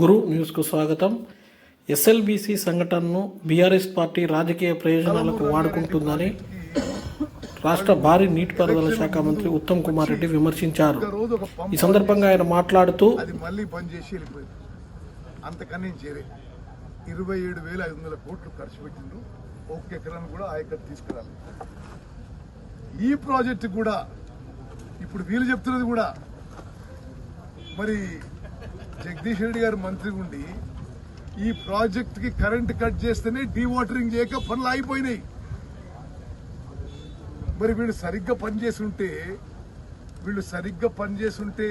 గురు న్యూస్కు స్వాగతం. ఎస్ఎల్బీసీ సంఘటనను బీఆర్ఎస్ పార్టీ రాజకీయ ప్రయోజనాలకు వాడుకుంటుందని రాష్ట్ర భారీ నీటిపారుదల శాఖ మంత్రి ఉత్తమ్ కుమార్ రెడ్డి విమర్శించారు. రోజు ఈ సందర్భంగా ఆయన మాట్లాడుతూ అది మళ్ళీ బంద్ చేసి వెళ్ళిపోయింది. అంతకన్నా ఏం ఇరవై ఏడు వేల ఐదు వందల కోట్లు ఖర్చు పెట్టిండ్రు. ఒక్క ఎకరాన్ని కూడా ఆయకట్టు తీసుకురాలి. ఈ ప్రాజెక్టు కూడా ఇప్పుడు వీళ్ళు చెప్తున్నది కూడా మరి జగదీష్ రెడ్డి గారు మంత్రి ఉండి ఈ ప్రాజెక్ట్కి కరెంట్ కట్ చేస్తేనే డీవాటరింగ్ చేయక పనులు ఆగిపోయినాయి. మరి వీళ్ళు సరిగ్గా పనిచేసి ఉంటే వీళ్ళు సరిగ్గా పనిచేసి ఉంటే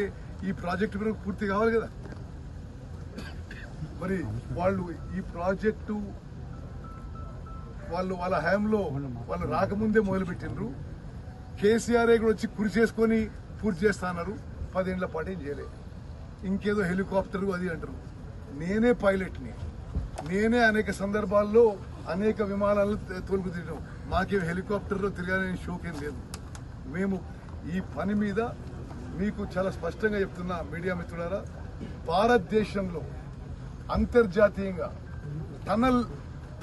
ఈ ప్రాజెక్టు మనకు పూర్తి కావాలి కదా? మరి వాళ్ళు ఈ ప్రాజెక్టు వాళ్ళు వాళ్ళ హయాంలో వాళ్ళు రాకముందే మొదలుపెట్టిండ్రు. కేసీఆర్ కూడా వచ్చి కురి చేసుకొని పూర్తి చేస్తాన్నారు పదేళ్ళ పాటు ఏం చేయలేదు. ఇంకేదో హెలికాప్టర్ అది అంటారు. నేనే పైలట్ని. నేనే అనేక సందర్భాల్లో అనేక విమానాలు తోలుకు తిరిగాం మాకేం హెలికాప్టర్లో తిరగాలని షోకేం లేదు. మేము ఈ పని మీద మీకు చాలా స్పష్టంగా చెప్తున్నా మీడియా మిత్రులారా. భారతదేశంలో అంతర్జాతీయంగా టనల్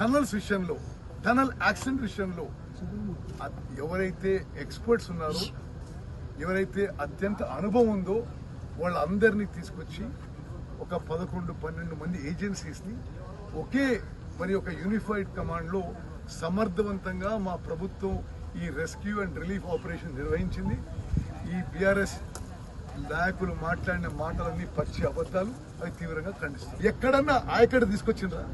టనల్స్ విషయంలో టనల్ యాక్సిడెంట్ విషయంలో ఎవరైతే ఎక్స్పర్ట్స్ ఉన్నారో ఎవరైతే అత్యంత అనుభవం ఉందో వాళ్ళందరినీ తీసుకొచ్చి ఒక పదకొండు పన్నెండు మంది ఏజెన్సీస్ని ఒకే మరి ఒక యూనిఫైడ్ కమాండ్లో సమర్థవంతంగా మా ప్రభుత్వం ఈ రెస్క్యూ అండ్ రిలీఫ్ ఆపరేషన్ నిర్వహించింది. ఈ బీఆర్ఎస్ నాయకులు మాట్లాడిన మాటలన్నీ పచ్చి అబద్ధాలు అవి తీవ్రంగా ఖండిస్తాం ఎక్కడన్నా ఆయకడ తీసుకొచ్చిండ్రా?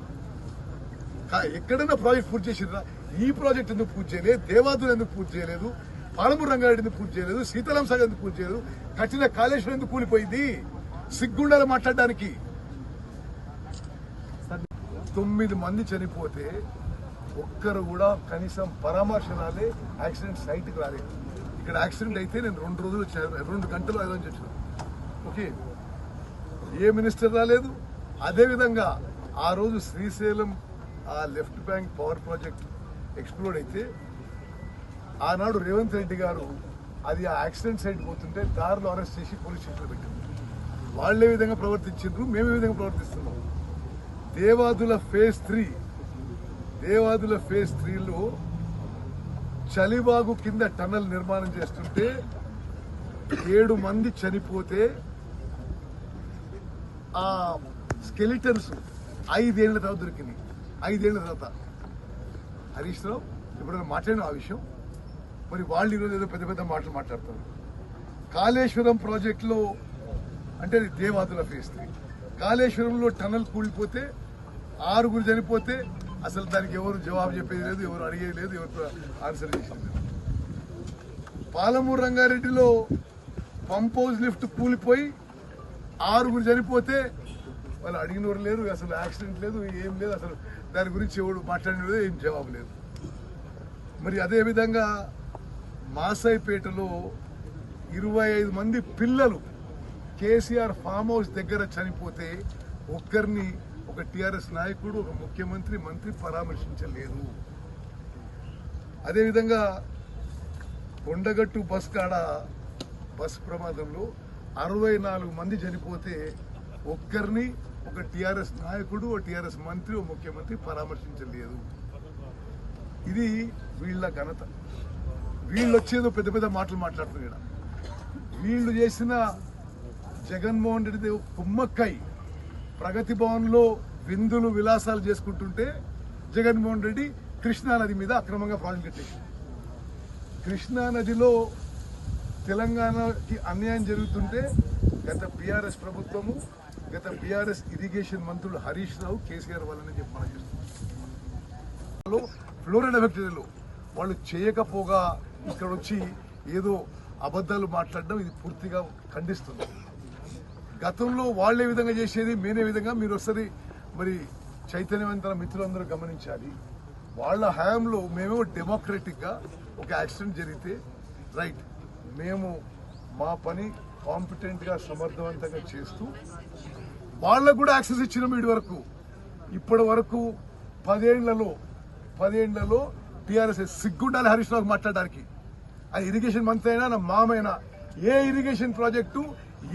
ఎక్కడన్నా ఎక్కడైనా ప్రాజెక్ట్ పూర్తి చేసిండ్రా? ఈ ప్రాజెక్ట్ ఎందుకు పూర్తి చేయలేదు దేవాదులు ఎందుకు పూర్తి చేయలేదు? పాలమూరు రంగారెడ్డి ఎందుకు పూర్తి చేయలేదు? సీతారాం సాగర్ ఎందుకు పూర్తి చేయలేదు? కట్టిన కాళేశ్వరం ఎందుకు కూలిపోయింది? సిగ్గుండాలి మాట్లాడడానికి. తొమ్మిది మంది చనిపోతే ఒక్కరు కూడా కనీసం పరామర్శ రాలే యాక్సిడెంట్ సైట్కి రాలేదు. ఇక్కడ యాక్సిడెంట్ అయితే నేను రెండు రోజులు రెండు గంటలు ఐదు నుంచి ఓకే? ఏ మినిస్టర్ రాలేదు. అదేవిధంగా ఆ రోజు శ్రీశైలం ఆ left bank power project explode అయితే ఆనాడు రేవంత్ రెడ్డి గారు అది ఆ యాక్సిడెంట్ సైడ్ పోతుంటే దారిలో అరెస్ట్ చేసి పోలీస్ స్టేషన్లో పెట్టింది. వాళ్ళు ఏ విధంగా ప్రవర్తించారు మేము ఏ విధంగా ప్రవర్తిస్తున్నాం. Devadula phase three Devadula phase త్రీలో చలిబాగు కింద టన్నల్ నిర్మాణం చేస్తుంటే ఏడు మంది చనిపోతే ఆ స్కెలిటన్స్ ఐదేళ్ళ తర్వాత దొరికినాయి ఐదేళ్ళ తర్వాత. హరీష్ రావు ఎప్పుడైనా మాట్లాడిన ఆ విషయం? మరి వాళ్ళు ఈరోజు ఏదో పెద్ద పెద్ద మాటలు మాట్లాడతారు కాళేశ్వరం ప్రాజెక్టులో అంటే అది దేవాదుల ఫేస్ త్రీ కాళేశ్వరంలో టనల్ కూలిపోతే ఆరుగురు చనిపోతే అసలు దానికి ఎవరు జవాబు చెప్పేది లేదు ఎవరు అడిగేది లేదు ఎవరు ఆన్సర్ చేసేది లేదు. పాలమూరు రంగారెడ్డిలో పంప్ హౌస్ లిఫ్ట్ కూలిపోయి ఆరుగురు చనిపోతే వాళ్ళు అడిగినవారు లేరు అసలు యాక్సిడెంట్ లేదు ఏం లేదు అసలు దాని గురించి ఎవడు మాట్లాడిన ఏం జవాబు లేదు. మరి అదే విధంగా మాసాయిపేటలో ఇరవై ఐదు మంది పిల్లలు కేసీఆర్ ఫామ్ హౌస్ దగ్గర చనిపోతే ఒక్కరిని ఒక టీఆర్ఎస్ నాయకుడు ఒక ముఖ్యమంత్రి మంత్రి పరామర్శించలేదు. అదేవిధంగా కొండగట్టు బస్ కాడ బస్ ప్రమాదంలో అరవై నాలుగు మంది చనిపోతే ఒక్కరిని ఒక టీఆర్ఎస్ నాయకుడు ఒక టీఆర్ఎస్ మంత్రి ఒక ముఖ్యమంత్రి పరామర్శించలేదు. ఇది వీళ్ళ ఘనత. వీళ్ళు వచ్చేదో పెద్ద పెద్ద మాటలు మాట్లాడుతున్నారు ఇక్కడ వీళ్ళు చేసిన జగన్మోహన్ రెడ్డి కుమ్మక్కై ప్రగతి భవన్లో విందులు విలాసాలు చేసుకుంటుంటే జగన్మోహన్ రెడ్డి కృష్ణానది మీద అక్రమంగా ప్రాజెక్ట్ కట్టేసి కృష్ణా నదిలో తెలంగాణకి అన్యాయం జరుగుతుంటే గత బీఆర్ఎస్ ప్రభుత్వము గత బీఆర్ఎస్ ఇరిగేషన్ మంత్రులు హరీష్ రావు కేసీఆర్ వాళ్ళని చెప్పి మనం చేస్తున్నారు ఫ్లోరైడ్ ఎఫెక్టరీలు వాళ్ళు చేయకపోగా ఇక్కడ వచ్చి ఏదో అబద్ధాలు మాట్లాడడం ఇది పూర్తిగా ఖండిస్తుంది. గతంలో వాళ్ళు ఏ విధంగా చేసేది మేనే విధంగా మీరు ఒకసారి మరి చైతన్యవంతుల మిత్రులందరూ గమనించాలి. వాళ్ళ హయాంలో మేము డెమోక్రటిక్గా ఒక యాక్సిడెంట్ జరిగితే రైట్ మేము మా పని కాంపిటెంట్గా సమర్థవంతంగా చేస్తూ వాళ్ళకు కూడా యాక్సెస్ ఇచ్చినాం ఇటు వరకు. ఇప్పటి వరకు పదేళ్ళలో పదేళ్ళలో టీఆర్ఎస్ సిగ్గుండాలి హరీష్ రావు మాట్లాడడానికి. అది ఇరిగేషన్ మంత్రి అయినా నా మామైనా ఏ ఇరిగేషన్ ప్రాజెక్టు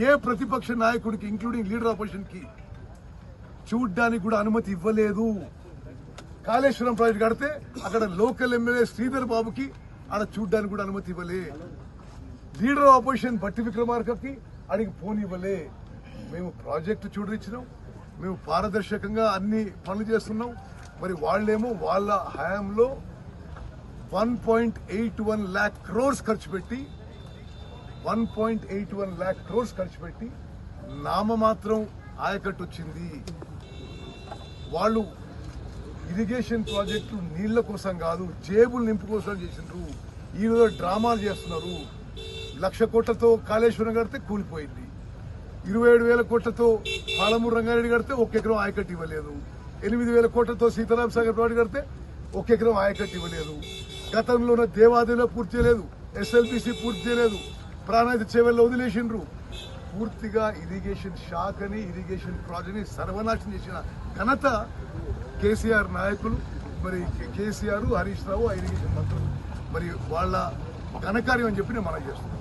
ఏ ప్రతిపక్ష నాయకుడికి ఇంక్లూడింగ్ లీడర్ ఆపోజిషన్కి చూడ్డానికి కూడా అనుమతి ఇవ్వలేదు. కాళేశ్వరం ప్రాజెక్ట్ కడితే అక్కడ లోకల్ ఎమ్మెల్యే శ్రీధర్ బాబుకి ఆడ చూడ్డానికి కూడా అనుమతి ఇవ్వలే. లీడర్ ఆపోజిషన్ బట్టి విక్రమార్కకి అడిగి పోనివ్వలే మేము ప్రాజెక్టు చూడరిచ్చినాం మేము పారదర్శకంగా అన్ని పనులు చేస్తున్నాం. మరి వాళ్ళేమో వాళ్ళ హయాంలో one point eight one lakh crores ఖర్చు పెట్టి one point eight one lakh crores ఖర్చు పెట్టి నామమాత్రం ఆయకట్టు వచ్చింది వాళ్ళు ఇరిగేషన్ ప్రాజెక్టులు నీళ్ళ కోసం కాదు జేబులు నింపు కోసం చేసినారు ఈ డ్రామాలు చేస్తున్నారు. లక్ష కోట్లతో కాళేశ్వరం కడితే కూలిపోయింది. ఇరవై ఏడు వేల కోట్లతో పాలమూరు రంగారెడ్డి కడితే ఒక ఎకరం ఆయకట్టు ఇవ్వలేదు. ఎనిమిది వేల కోట్లతో సీతారాం సాగర్ ప్రాజెక్టు కడితే ఒక ఎకరం ఆయకట్టు ఇవ్వలేదు. గతంలోనే దేవాదిలో పూర్తి చేయలేదు. ఎస్ఎల్బిసి పూర్తి చేయలేదు. ప్రాణాయిత చెవెల్లో వదిలేసిండ్రు. పూర్తిగా ఇరిగేషన్ శాఖని ఇరిగేషన్ ప్రాజెక్ట్ని సర్వనాశనం చేసిన ఘనత కేసీఆర్ నాయకులు. మరి కేసీఆర్ హరీష్ రావు ఆ ఇరిగేషన్ మంత్రులు. మరి వాళ్ళ ఘనకార్యం అని చెప్పి నేను మనం చేస్తున్నాను